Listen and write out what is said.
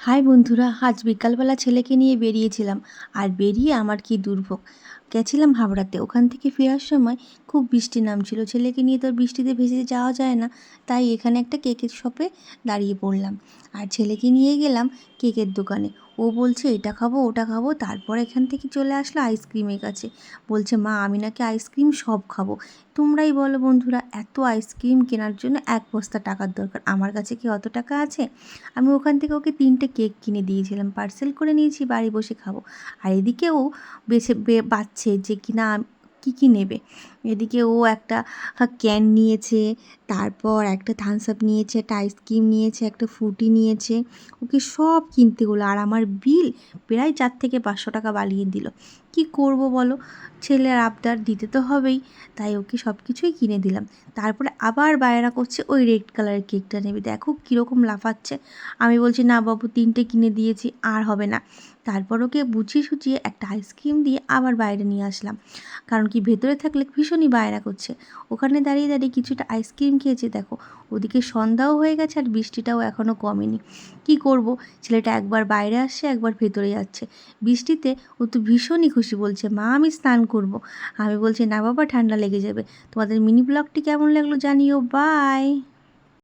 High বন্ধুরা, আজ বিকালবেলা ছেলেকে নিয়ে বেরিয়েছিলাম, আর বেরিয়ে আমার কি দুর্ভোগ? গেছিলাম হাবড়াতে ওখান থেকে ফেরার সময় খুব বৃষ্টি নামছিল ছেলেকে নিয়ে তো আর বৃষ্টিতে ভেসে যাওয়া যায় না। তাই এখানে একটা কেকের শপে দাঁড়িয়ে পড়লাম। আর ছেলেকে নিয়ে গেলাম কেকের দোকানে। ও বলছে, এটা খাব, ওটা খাব। তারপর এখান থেকে চলে আসলো আইসক্রিমের কাছে। বলছে, মা, আমি নাকি আইসক্রিম সব খাব। তোমরাই বলো বন্ধুরা, এত আইসক্রিম কেনার জন্য এক বস্তা টাকার দরকার। আমার কাছে কি অত টাকা আছে? আমি ওখান থেকে ওকে তিনটে কেক কিনে দিয়েছিলাম। পার্সেল করে নিয়েছি, বাড়ি বসে খাব। আর এদিকে ও বেছে বাচ্ছে যে কিনা কী কী নেবে? এদিকে ও একটা ক্যান নিয়েছে, তারপর একটা থামস আপ নিয়েছে, একটা আইসক্রিম নিয়েছে, একটা ফ্রুটি নিয়েছে। ওকে সব কিনতে হলো আর আমার বিল প্রায় চার থেকে পাঁচশো টাকা বাড়িয়ে দিল। কি করব বলো? ছেলের আবদার দিতে তো হবেই, তাই ওকে সব কিছুই কিনে দিলাম। তারপরে আবার বায়না করছে, ওই রেড কালারের কেকটা নেবে। দেখো কীরকম লাফাচ্ছে। আমি বলছি, না বাবু, তিনটে কিনে দিয়েছি, আর হবে না। তারপর ওকে বুঝিয়ে সুঝিয়ে একটা আইসক্রিম দিয়ে আবার বাইরে নিয়ে আসলাম। কারণ কি ভেতরে থাকলে ভীষণই বায়রা করছে। ওখানে দাঁড়িয়ে দাঁড়িয়ে কিছুটা আইসক্রিম খেয়েছে, দেখো। ওদিকে সন্ধ্যাও হয়ে গেছে আর বৃষ্টিটাও এখনও কমেনি। কি করব? ছেলেটা একবার বাইরে আসছে, একবার ভেতরে যাচ্ছে। বৃষ্টিতে ও তো ভীষণই খুশি বলছে, মা, আমি স্নান করব। আমি বলছি, না বাবা, ঠান্ডা লেগে যাবে। তোমাদের মিনি ব্লগটি কেমন লাগল জানিও। বাই!